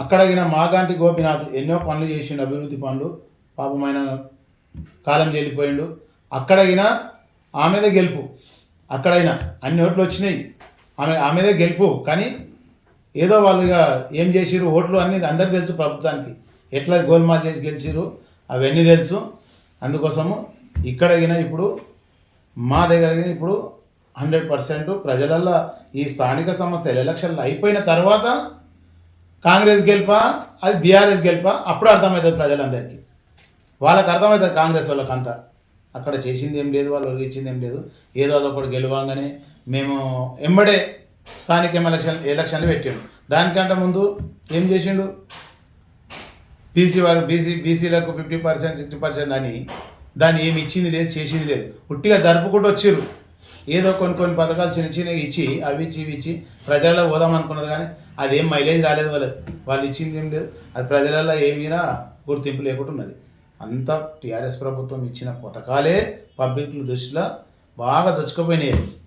అక్కడగిన మాగాంటి గోపినాథ్ ఎన్నో పనులు చేసిండు అభివృద్ధి పనులు. పాపమైన కాలం చెల్లిపోయిండు అక్కడగిన ఆమెదే గెలుపు. అక్కడైనా అన్ని ఓట్లు వచ్చినాయి. ఆమె ఆమెదే గెలుపు. కానీ ఏదో వాళ్ళు ఇక ఏం చేసిరు ఓట్లు అన్నీ అందరికి తెలుసు ప్రభుత్వానికి. ఎట్లా గోల్మాల్ చేసి గెలిచిరు అవన్నీ తెలుసు. అందుకోసము ఇక్కడగిన ఇప్పుడు మా దగ్గర ఇప్పుడు హండ్రెడ్ పర్సెంట్ ప్రజలల్లో ఈ స్థానిక సంస్థల ఎలక్షన్లు అయిపోయిన తర్వాత కాంగ్రెస్ గెలుపా? అది బీఆర్ఎస్ గెలుపా? అప్పుడు అర్థమవుతుంది ప్రజలందరికీ. వాళ్ళకి అర్థమవుతుంది కాంగ్రెస్ వాళ్ళకంతా. అక్కడ చేసింది ఏం లేదు వాళ్ళు ఇచ్చింది ఏం లేదు. ఏదో అదొకటి గెలవంగానే మేము ఎంబడే స్థానిక ఎలక్షన్ ఎలక్షన్లు పెట్టాడు. దానికంటే ముందు ఏం చేసిండు? బీసీ వారు బీసీ బీసీలకు ఫిఫ్టీ పర్సెంట్ సిక్స్టీ పర్సెంట్ అని దాన్ని ఏమి ఇచ్చింది లేదు చేసింది లేదు. ఉట్టిగా జరుపుకుంటూ వచ్చిర్రు. ఏదో కొన్ని కొన్ని పథకాలు చిన్న చిన్నవి ఇచ్చి అవి ఇచ్చి ఇవి ఇచ్చి ప్రజలలో పోదాం అనుకున్నారు కానీ అదేం మైలేజ్ రాలేదు వాళ్ళకి. వాళ్ళు ఇచ్చింది ఏం లేదు. అది ప్రజలలో ఏమైనా గుర్తింపు లేకుండా ఉన్నది. అంతా టీఆర్ఎస్ ప్రభుత్వం ఇచ్చిన పథకాలే పబ్లిక్ దృష్టిలో బాగా దొచ్చుకుపోయినాయి.